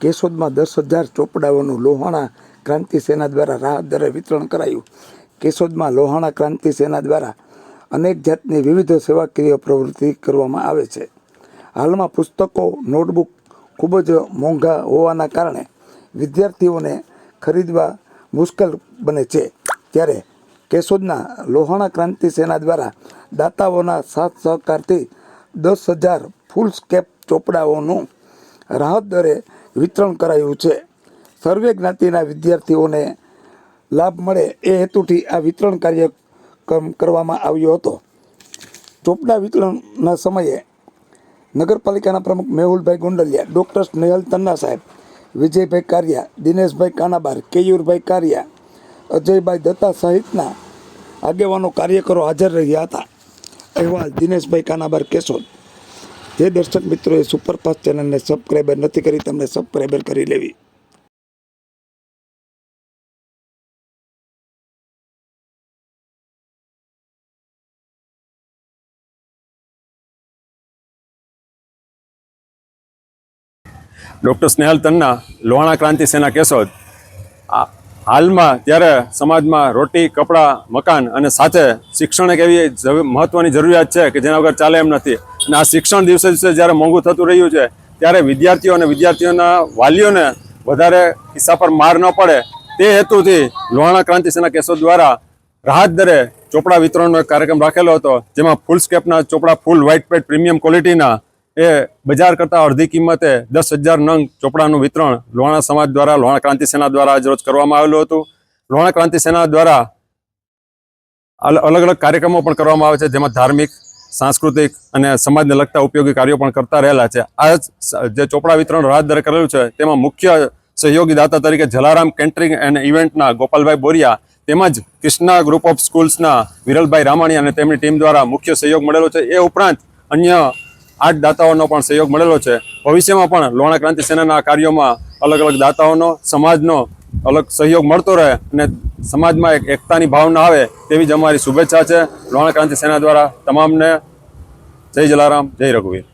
કેશોદમાં દસ હજાર ચોપડાઓનું લોહાણા ક્રાંતિ સેના દ્વારા રાહત દરે વિતરણ કરાયું. કેશોદમાં લોહાણા ક્રાંતિ સેના દ્વારા અનેક જાતની વિવિધ સેવાકીય પ્રવૃત્તિ કરવામાં આવે છે. હાલમાં પુસ્તકો, નોટબુક ખૂબ જ મોંઘા હોવાના કારણે વિદ્યાર્થીઓને ખરીદવા મુશ્કેલ બને છે. ત્યારે કેશોદના લોહાણા ક્રાંતિ સેના દ્વારા દાતાઓના સાથ સહકારથી દસ હજાર ફૂલ સ્કેપ ચોપડાઓનું રાહત દરે વિતરણ કરાયું છે. સર્વે જ્ઞાતિના વિદ્યાર્થીઓને લાભ મળે એ હેતુથી આ વિતરણ કાર્યક્રમ કરવામાં આવ્યો હતો. ચોપડા વિતરણના સમયે નગરપાલિકાના પ્રમુખ મેહુલભાઈ ગુંડલિયા, ડૉક્ટર સ્નેહલ તન્ના સાહેબ, વિજયભાઈ કારિયા, દિનેશભાઈ કાનાબાર, કેયુરભાઈ કારિયા, અજયભાઈ દત્તા સહિતના આગેવાનો કાર્યકરો હાજર રહ્યા હતા. અહેવાલ દિનેશભાઈ કાનાબાર કેશોદ. જે દર્શક મિત્રોએ સુપરફાસ્ટ ચેનલને સબસ્ક્રાઈબર નથી કરી, તમને સબસ્ક્રાઈબર કરી લેવી. ડૉક્ટર સ્નેહલ તન્ના, લોહાણા ક્રાંતિ સેના કેશોદ. હાલમાં ત્યારે સમાજમાં રોટી, કપડાં, મકાન અને સાથે શિક્ષણ એક એવી મહત્ત્વની જરૂરિયાત છે કે જેના વગર ચાલે એમ નથી. અને આ શિક્ષણ દિવસે દિવસે જ્યારે મોંઘું થતું રહ્યું છે, ત્યારે વિદ્યાર્થીઓ અને વિદ્યાર્થીઓના વાલીઓને વધારે ખિસ્સા પર માર ન પડે. તે હેતુથી લોહાણા ક્રાંતિ સેના કેસો દ્વારા રાહત દરે ચોપડા વિતરણનો એક કાર્યક્રમ રાખેલો હતો, જેમાં ફૂલ સ્કેપના ચોપડા, ફૂલ વ્હાઇટ પેડ પ્રીમિયમ ક્વોલિટીના એ બજાર કરતાં અડધી કિંમતે દસ હજાર નંગ ચોપડાનું વિતરણ લોહાણા સમાજ દ્વારા લોહાણા ક્રાંતિ સેના દ્વારા આજરોજ કરવામાં આવેલું હતું. લોહાણા ક્રાંતિ સેના દ્વારા અલગ અલગ કાર્યક્રમો પણ કરવામાં આવે છે, જેમાં ધાર્મિક, સાંસ્કૃતિક અને સમાજને લગતા ઉપયોગી કાર્યો પણ કરતા રહેલા છે. આ જ ચોપડા વિતરણ રાહત દરે કરેલું છે, તેમાં મુખ્ય સહયોગી દાતા તરીકે જલારામ કેન્ટરિંગ એન્ડ ઇવેન્ટના ગોપાલભાઈ બોરિયા, તેમજ કૃષ્ણા ગ્રુપ ઓફ સ્કૂલ્સના વિરલભાઈ રામાણી અને તેમની ટીમ દ્વારા મુખ્ય સહયોગ મળેલો છે. એ ઉપરાંત અન્ય આઠ દાતાઓનો પણ સહયોગ મળેલો છે. ભવિષ્યમાં પણ લોણા ક્રાંતિ સેનાના કાર્યોમાં અલગ અલગ દાતાઓનો, સમાજનો અલગ સહયોગ મળતો રહે અને સમાજમાં એક એકતાની ભાવના આવે તેવી જ અમારી શુભેચ્છા છે. લોણા ક્રાંતિ સેના દ્વારા તમામને જય જલારામ, જય રઘુવીર.